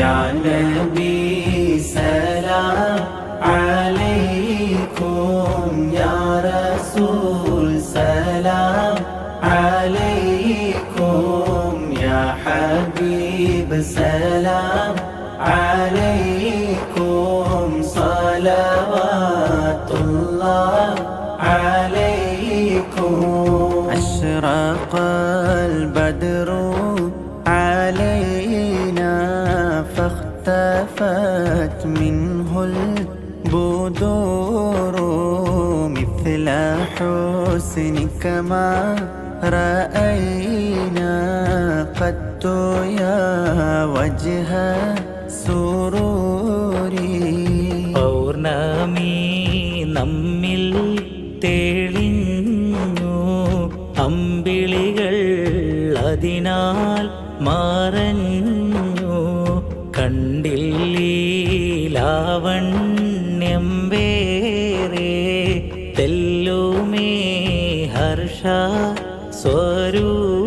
يا نبي سلام عليكم يا رسول سلام عليكم يا حبيب سلام عليكم صلوات الله عليكم. أشرق البدر فاختفت منه البدور مثل حسنك ما رأينا قد يا وجه سروري പൗർണമി നമ്മിൽ തെളിഞ്ഞു അമ്പിളികൾ അതിനാൽ മറഞ്ഞു കണ്ടില്ലാവണ്യം വേറെ തെല്ലുമേ ഹർഷ സ്വരൂപേ